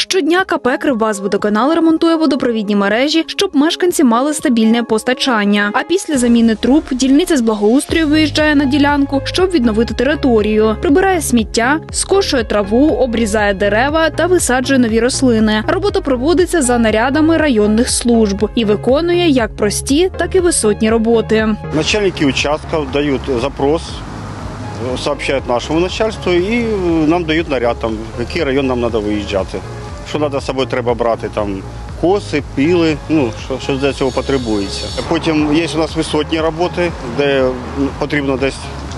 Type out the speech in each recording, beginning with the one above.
Щодня КП «Кривбасводоканал» ремонтує водопровідні мережі, щоб мешканці мали стабільне постачання. А після заміни труб дільниця з благоустрою виїжджає на ділянку, щоб відновити територію. Прибирає сміття, скошує траву, обрізає дерева та висаджує нові рослини. Робота проводиться за нарядами районних служб і виконує як прості, так і висотні роботи. Начальники участков дают запрос, э, сообщают нашему начальству э, нам дают наряд, там, в район нам треба виїжджати. Що треба з собою треба брати, там, коси, піли, ну, що, що для цього потребується. Потім є у нас висотні роботи, де потрібно десь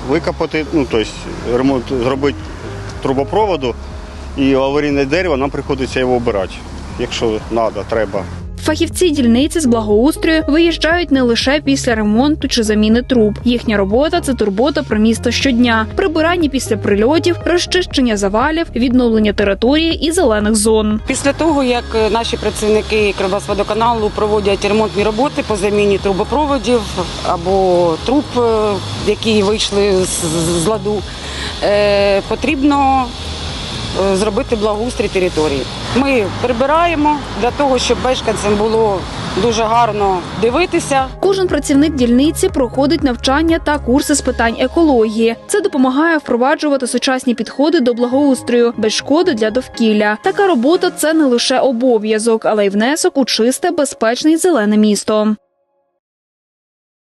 викопати, ну, тобто ремонт зробити трубопроводу і аварійне дерево, нам приходиться його обирати, якщо треба, треба. Фахівці дільниці з благоустрою виїжджають не лише після ремонту чи заміни труб. Їхня робота це турбота про місто щодня, прибирання після прильотів, розчищення завалів, відновлення території і зелених зон. Після того, як е, наші працівники Кривбасводоканалу проводять ремонтні роботи по заміні трубопроводів або труб, е, які вийшли з, ладу, е, потрібно зробити благоустрій території. Ми прибираємо для того, щоб мешканцям було дуже гарно дивитися. Кожен працівник дільниці проходить навчання та курси з питань екології. Це допомагає впроваджувати сучасні підходи до благоустрою без шкоди для довкілля. Така робота це не лише обов'язок, але й внесок у чисте, безпечне й зелене місто.